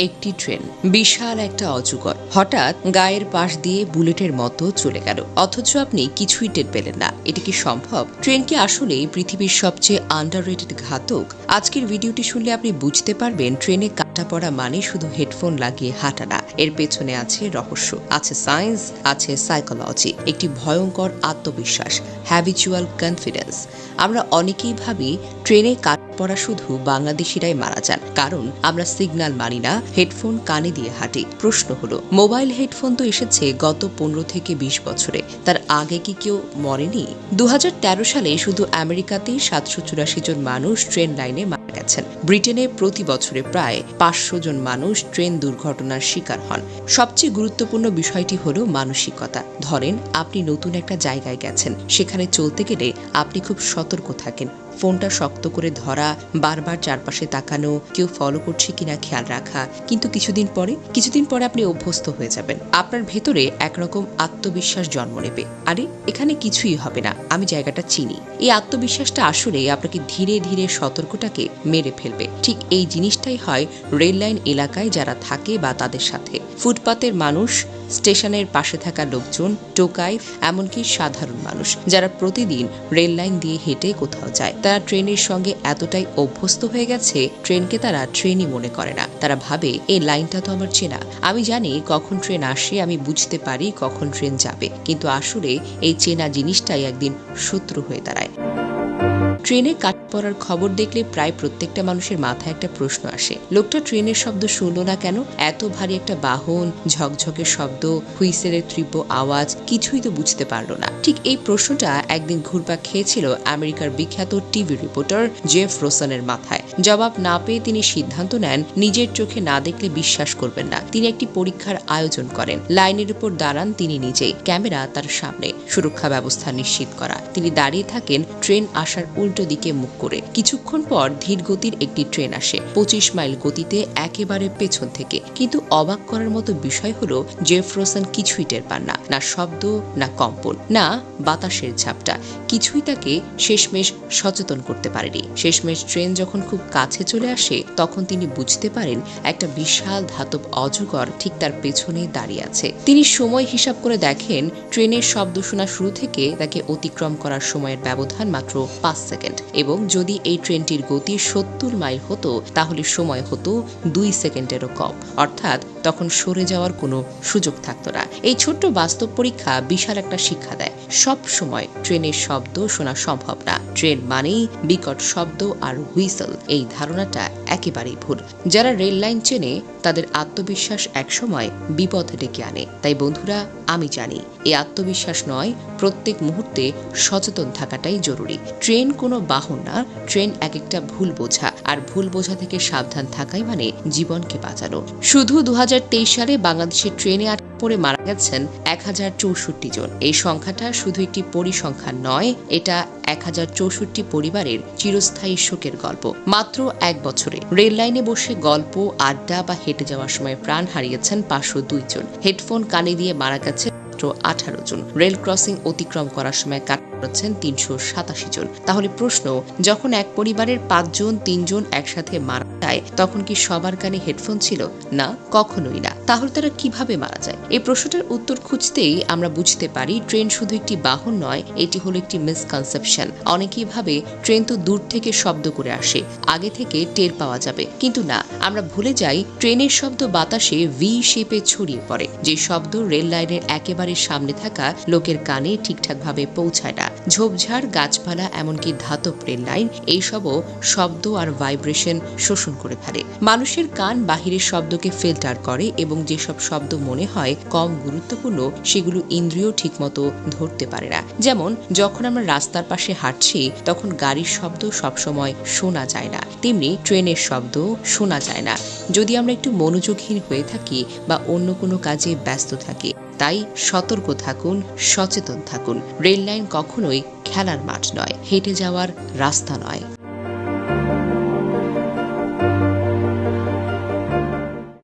একটি ট্রেন, বিশাল একটা অজুগর। হঠাৎ গায়ের পাশ দিয়ে বুলেটের মতো চলে গেল। অথচ আপনি কিছুই টের পেলেন না। এটা কি সম্ভব? ট্রেন কি আসলে পৃথিবীর সবচেয়ে আন্ডার ঘাতক আজকের ভিডিওটি শুনলে আপনি বুঝতে পারবেন, ট্রেনে কাটা পড়া মানে শুধু হেডফোন লাগিয়ে হাঁটা না এর পেছনে আছে রহস্য, আছে সায়েন্স, আছে সাইকোলজি, একটি ভয়ঙ্কর আত্মবিশ্বাস হ্যাবিচুয়াল কনফিডেন্স আমরা অনেকেই ভাবি, ট্রেনে কাট পড়া শুধু বাংলাদেশিরাই মারা যান, কারণ আমরা সিগন্যাল মানি না, হেডফোন কানে দিয়ে হাঁটি। প্রশ্ন হলো মোবাইল হেডফোন তো এসেছে গত পনেরো থেকে বিশ বছরে, তার আগে কি কেউ মরেনি? দু হাজার তেরো সালে শুধু আমেরিকাতেই সাতশো চুরাশি জন মানুষ ট্রেন লাইনে গেছেন। ব্রিটেনে প্রতি বছরে প্রায় পাঁচশো জন মানুষ ট্রেন দুর্ঘটনার শিকার হন। সবচেয়ে গুরুত্বপূর্ণ বিষয়টি হলো মানসিকতা। ধরেন, আপনি নতুন একটা জায়গায় গেছেন। সেখানে চলতে গেলে আপনি খুব সতর্ক থাকেন। ফোনটা শক্ত করে ধরা, বারবার চারপাশে তাকানো, কেউ ফলো করছে কিনা খেয়াল রাখা। কিন্তু কিছুদিন পরে কিছুদিন পরে আপনি অভ্যস্ত হয়ে যাবেন। আপনার ভেতরে একরকম আত্মবিশ্বাস জন্ম নেবে। আরে, এখানে কিছুই হবে না। আমি জায়গাটা চিনি। এই আত্মবিশ্বাসটা আসলে আপনাকে ধীরে ধীরে সতর্কটাকে মেরে ফেলবে। ঠিক এই জিনিসটাই হয় রেল লাইন এলাকায় যারা থাকে বা তাদের সাথে। ফুটপাতের মানুষ, স্টেশনের পাশে থাকা লোকজন টোকাই এমনকি সাধারণ মানুষ, যারা প্রতিদিন রেল লাইন দিয়ে হেঁটে কোথাও যায়। তারা ট্রেনের সঙ্গে এতটাই অভ্যস্ত হয়ে গেছে, ট্রেনকে তারা ট্রেনই মনে করে না। তারা ভাবে এই লাইনটা তো আমার চেনা। আমি জানি কখন ট্রেন আসে, আমি বুঝতে পারি কখন ট্রেন যাবে। কিন্তু আসলে এই চেনা জিনিসটাই একদিন শত্রু হয়ে দাঁড়ায়। ট্রেনে কাট পড়ার খবর দেখলে প্রায় প্রত্যেকটা মানুষের মাথায় একটা প্রশ্ন আসে। লোকটা ট্রেনের শব্দ শুনলো না কেন? এত ভারী একটা বাহন ঝকঝকের শব্দ, হুইসেলের তীব্র আওয়াজ, কিছুই তো বুঝতে পারল না। ঠিক এই প্রশ্নটা একদিন ঘুরপাক খেয়েছিল আমেরিকার বিখ্যাত টিভি রিপোর্টার জেফ রোসনের মাথায়। জবাব না পেয়ে তিনি সিদ্ধান্ত নেন, নিজের চোখে না দেখলে বিশ্বাস করবেন না। তিনি একটি পরীক্ষার আয়োজন করেন। লাইনের উপর দাঁড়ান তিনি নিজেই ক্যামেরা তার সামনে। সুরক্ষা ব্যবস্থা নিশ্চিত করা। তিনি দাঁড়িয়ে থাকেন, ট্রেন আসার উল্টো দিকে মুখ করে। কিছুক্ষণ পর ধীর গতির একটি ট্রেন আসে। পঁচিশ মাইল গতিতে একেবারে পেছন থেকে। কিন্তু অবাক করার মতো বিষয় হলো, জেফরসন কিছুই টের পান না। না শব্দ, না কম্পন, না বাতাসের ঝাপটা। কিছুই তাকে শেষমেশ সচেতন করতে পারেনি। শেষমেশ ট্রেন যখন খুব কাছে চলে আসে, তখন তিনি বুঝতে পারেন একটা বিশাল ধাতব অজগর ঠিক তার পেছনে দাঁড়িয়ে আছে। তিনি সময় হিসাব করে দেখেন, ট্রেনের শব্দ শোনা শুরু থেকে তাকে অতিক্রম করার সময়ের ব্যবধান মাত্র পাঁচ সেকেন্ড এবং যদি এই ট্রেনটির গতি সত্তর মাইল হতো, তাহলে সময় হতো দুই সেকেন্ডেরও কম। অর্থাৎ তখন সরে যাওয়ার কোনো সুযোগ থাকতো না। এই ছোট্ট বাস্তব পরীক্ষা বিশাল একটা শিক্ষা দেয়। সব সময় ট্রেনের শব্দ শোনা সম্ভব না। ট্রেন মানেই বিকট শব্দ আর হুইসেল। এই ধারণাটা একেবারেই ভুল। যারা রেল লাইন চেনে, তাদের আত্মবিশ্বাস একসময় বিপদ ডেকে আনে। তাই বন্ধুরা, আমি জানি, এই আত্মবিশ্বাস নয়, প্রত্যেক মুহূর্তে সচেতন থাকাটাই জরুরি। ট্রেন কোনো বাহন না, ট্রেন এক একটা ভুল বোঝা। আর ভুল বোঝা থেকে সাবধান থাকাই মানে জীবনকে বাঁচানো। শুধু দু হাজার তেইশ সালে বাংলাদেশের ট্রেনে আটকে পড়ে মারা গেছেন এক হাজার চৌষট্টি জন। এই সংখ্যাটা শুধু একটি পরিসংখ্যান নয়, এটা এক হাজার চৌষট্টি পরিবারের চিরস্থায়ী শোকের গল্প। মাত্র এক বছরে রেল লাইনে বসে গল্প, আড্ডা বা হেঁটে যাওয়ার সময় প্রাণ হারিয়েছেন পাঁচশো দুই জন। হেডফোন কানে দিয়ে মারা গেছে মাত্র আঠারো জন। রেল ক্রসিং অতিক্রম করার সময় কাট করেছেন তিনশো সাতাশি জন। তাহলে প্রশ্ন, যখন এক পরিবারের পাঁচজন, তিনজন একসাথে মারা যায়, তখন কি সবার কানে হেডফোন ছিল? না, কখনোই না। তাহলে তারা কীভাবে মারা যায়? এই প্রশ্নটার উত্তর খুঁজতেই আমরা বুঝতে পারি, ট্রেন শুধু একটি বাহন নয়, এটি হলো একটি মিসকনসেপশন অনেকেই ভাবে, ট্রেন তো দূর থেকে শব্দ করে আসে, আগে থেকে টের পাওয়া যাবে। কিন্তু না, আমরা ভুলে যাই, ট্রেনের শব্দ বাতাসে ভি শেপে ছড়িয়ে পড়ে। যে শব্দ রেল লাইনের একেবারে সামনে থাকা লোকের কানে ঠিকঠাকভাবে পৌঁছায় না। ঝোপঝাড়, গাছপালা, এমনকি ধাতব রেল লাইন, এইসবও শব্দ আর ভাইব্রেশন শোষণ করে ফেলে। মানুষের কান বাহিরের শব্দকে ফিল্টার করে এবং যেসব শব্দ মনে হয় কম গুরুত্বপূর্ণ, সেগুলো ইন্দ্রিয় ঠিকমতো ধরতে পারে না। যেমন, যখন আমরা রাস্তার পাশে হাঁটছি, তখন গাড়ির শব্দ সবসময় শোনা যায় না। তেমনি ট্রেনের শব্দ শোনা যায় না। যদি আমরা একটু মনোযোগহীন হয়ে থাকি বা অন্য কোনো কাজে ব্যস্ত থাকি তাই সতর্ক থাকুন সচেতন থাকুন। রেললাইন কখনোই খেলার মাঠ নয় হেঁটে যাওয়ার রাস্তা নয়।